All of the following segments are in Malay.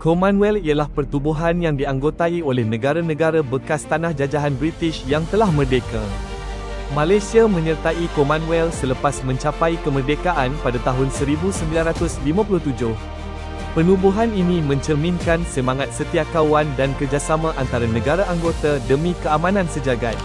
Commonwealth ialah pertubuhan yang dianggotai oleh negara-negara bekas tanah jajahan British yang telah merdeka. Malaysia menyertai Commonwealth selepas mencapai kemerdekaan pada tahun 1957. Penubuhan ini mencerminkan semangat setiakawan dan kerjasama antara negara anggota demi keamanan sejagat.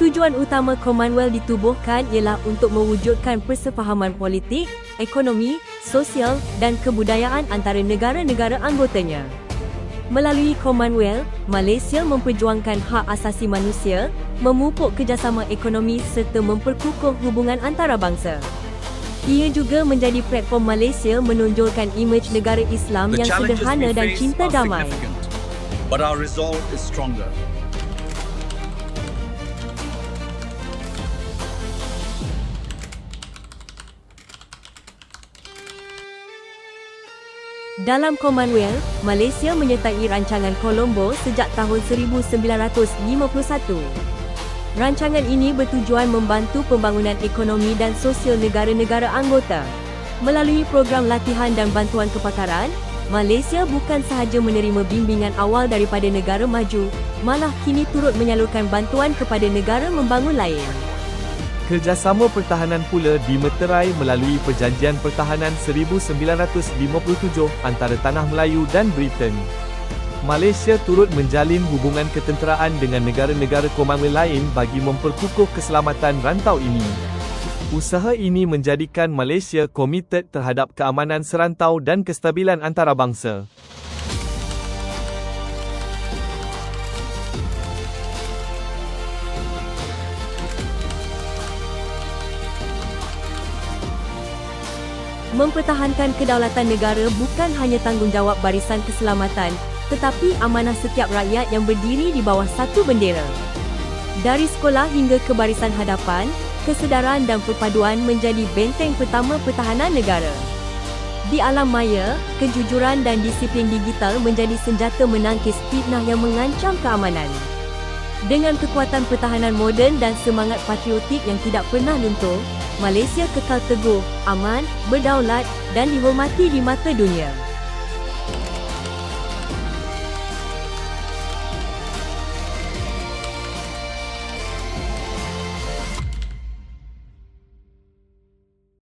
Tujuan utama Commonwealth ditubuhkan ialah untuk mewujudkan persefahaman politik, ekonomi, sosial dan kebudayaan antara negara-negara anggotanya. Melalui Commonwealth, Malaysia memperjuangkan hak asasi manusia, memupuk kerjasama ekonomi serta memperkukuh hubungan antarabangsa. Ia juga menjadi platform Malaysia menonjolkan imej negara Islam yang sederhana dan cinta damai. but our resolve is stronger. Dalam Commonwealth, Malaysia menyertai rancangan Colombo sejak tahun 1951. Rancangan ini bertujuan membantu pembangunan ekonomi dan sosial negara-negara anggota. Melalui program latihan dan bantuan kepakaran, Malaysia bukan sahaja menerima bimbingan awal daripada negara maju, malah kini turut menyalurkan bantuan kepada negara membangun lain. Kerjasama pertahanan pula dimeterai melalui Perjanjian Pertahanan 1957 antara Tanah Melayu dan Britain. Malaysia turut menjalin hubungan ketenteraan dengan negara-negara Commonwealth lain bagi memperkukuh keselamatan rantau ini. Usaha ini menjadikan Malaysia komited terhadap keamanan serantau dan kestabilan antarabangsa. Mempertahankan kedaulatan negara bukan hanya tanggungjawab barisan keselamatan, tetapi amanah setiap rakyat yang berdiri di bawah satu bendera. Dari sekolah hingga ke barisan hadapan, kesedaran dan perpaduan menjadi benteng pertama pertahanan negara. Di alam maya, kejujuran dan disiplin digital menjadi senjata menangkis fitnah yang mengancam keamanan. Dengan kekuatan pertahanan moden dan semangat patriotik yang tidak pernah luntur, Malaysia kekal teguh, aman, berdaulat dan dihormati di mata dunia.